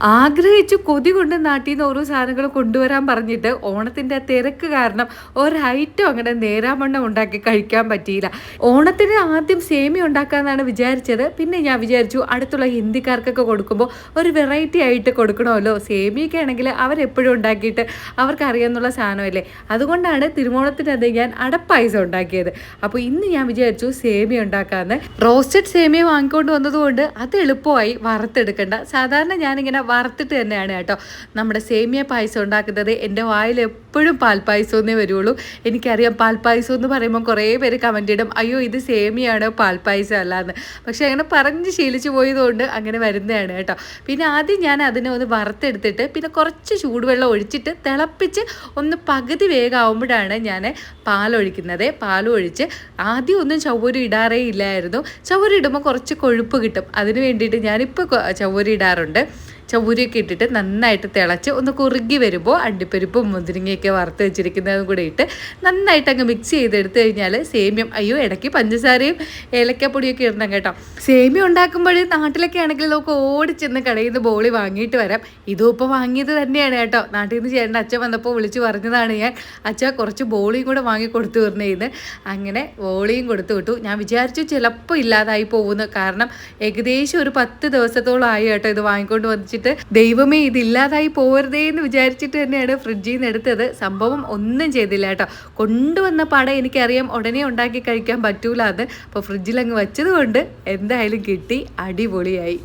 ആഗ്രഹിച്ചു കൊതി കൊണ്ട് നാട്ടിൽ നിന്ന് ഓരോ സാധനങ്ങൾ കൊണ്ടുവരാൻ പറഞ്ഞിട്ട് ഓണത്തിന്റെ തിരക്ക് കാരണം ഒരൈറ്റം അങ്ങനെ നേരാമണ്ണം ഉണ്ടാക്കി കഴിക്കാൻ പറ്റിയില്ല. ഓണത്തിന് ആദ്യം സേമി ഉണ്ടാക്കാമെന്നാണ് വിചാരിച്ചത്. പിന്നെ ഞാൻ വിചാരിച്ചു അടുത്തുള്ള ഹിന്ദിക്കാർക്കൊക്കെ കൊടുക്കുമ്പോൾ ഒരു വെറൈറ്റി ആയിട്ട് കൊടുക്കണമല്ലോ. സേമിയൊക്കെ ആണെങ്കിൽ അവരെപ്പോഴും ഉണ്ടാക്കിയിട്ട് അവർക്കറിയാമെന്നുള്ള സാധനമല്ലേ? അതുകൊണ്ടാണ് തിരുവോണത്തിനത് ഞാൻ അടപ്പായസം ഉണ്ടാക്കിയത്. അപ്പോൾ ഇന്ന് ഞാൻ വിചാരിച്ചു സേമി ഉണ്ടാക്കാമെന്ന് റോസ്റ്റഡ് സേമിയ വാങ്ങിക്കൊണ്ട് വന്നതുകൊണ്ട് അത് എളുപ്പമായി വറുത്തെടുക്കണ്ട. സാധാരണ ഞാനിങ്ങനെ വറുത്തിട്ട് തന്നെയാണ് കേട്ടോ നമ്മുടെ സേമിയ പായസം ഉണ്ടാക്കുന്നത്. എന്റെ വായിൽ എപ്പോഴും പാൽപ്പായസമെന്നേ വരുള്ളൂ. എനിക്കറിയാം പാൽപ്പായസം എന്ന് പറയുമ്പോൾ കുറേ പേര് കമന്റ് ഇടും അയ്യോ ഇത് സേമിയാണ് പാൽപ്പായസം അല്ലാന്ന്? പക്ഷേ അങ്ങനെ പറഞ്ഞ് ശീലിച്ചു പോയതുകൊണ്ട് അങ്ങനെ വരുന്നതാണ് കേട്ടോ. പിന്നെ ആദ്യം ഞാൻ അതിനെ ഒന്ന് വറുത്തെടുത്തിട്ട് പിന്നെ കുറച്ച് ചൂടുവെള്ളം ഒഴിച്ചിട്ട് തിളപ്പിച്ച് ഒന്ന് പകുതി വേഗമാകുമ്പോഴാണ് ഞാൻ പാലൊഴിക്കുന്നത്. പാലൊഴിച്ച് ആദ്യം ഒന്നും ചവ്വരി ഇടാറേ ഇല്ലായിരുന്നു. ചവ്വരി ഇടുമ്പോൾ കുറച്ച് കൊഴുപ്പ് കിട്ടും. അതിന് വേണ്ടിയിട്ട് ഞാനിപ്പോൾ ചവ്വരി ഇടാറുണ്ട്. ചവ്വരിയൊക്കെ ഇട്ടിട്ട് നന്നായിട്ട് തിളച്ച് ഒന്ന് കുറുകി വരുമ്പോൾ അണ്ടിപ്പരിപ്പും മുന്തിരിങ്ങയൊക്കെ വറുത്ത് വെച്ചിരിക്കുന്നതും കൂടെ ഇട്ട് നന്നായിട്ട് അങ്ങ് മിക്സ് ചെയ്തെടുത്ത് കഴിഞ്ഞാൽ സേമ്യം അയ്യോ ഇടയ്ക്ക് പഞ്ചസാരയും ഏലക്കപ്പൊടിയൊക്കെ ഇടണം കേട്ടോ. സേമ്യം ഉണ്ടാക്കുമ്പോൾ നാട്ടിലൊക്കെ ആണെങ്കിൽ നമുക്ക് ഓടിച്ചെന്ന് കടയിൽ നിന്ന് ബോളി വാങ്ങിയിട്ട് വരാം. ഇതും ഇപ്പോൾ വാങ്ങിയത് തന്നെയാണ് കേട്ടോ. നാട്ടിൽ നിന്ന് ചേട്ടന്റെ അച്ഛൻ വന്നപ്പോൾ വിളിച്ച് പറഞ്ഞതാണ് ഞാൻ. അച്ഛൻ കുറച്ച് ബോളിയും കൂടെ വാങ്ങി കൊടുത്തു വിടണേന്ന് അങ്ങനെ ബോളിയും കൊടുത്തു വിട്ടു. ഞാൻ വിചാരിച്ചു ചിലപ്പോൾ ഇല്ലാതായി പോകുന്നു. കാരണം ഏകദേശം ഒരു പത്ത് ദിവസത്തോളം ആയി കേട്ടോ ഇത് വാങ്ങിക്കൊണ്ട് വന്നിട്ട് ദൈവമേ ഇതില്ലാതായി പോവരുതേ എന്ന് വിചാരിച്ചിട്ട് തന്നെയാണ് ഫ്രിഡ്ജിൽ നിന്ന് എടുത്തത്. സംഭവം ഒന്നും ചെയ്തില്ല കേട്ടോ. കൊണ്ടുവന്ന പാടെ എനിക്കറിയാം ഉടനെ ഉണ്ടാക്കി കഴിക്കാൻ പറ്റൂല അത് അപ്പോൾ ഫ്രിഡ്ജിൽ അങ്ങ് വെച്ചത് കൊണ്ട് എന്തായാലും കിട്ടി. അടിപൊളിയായി.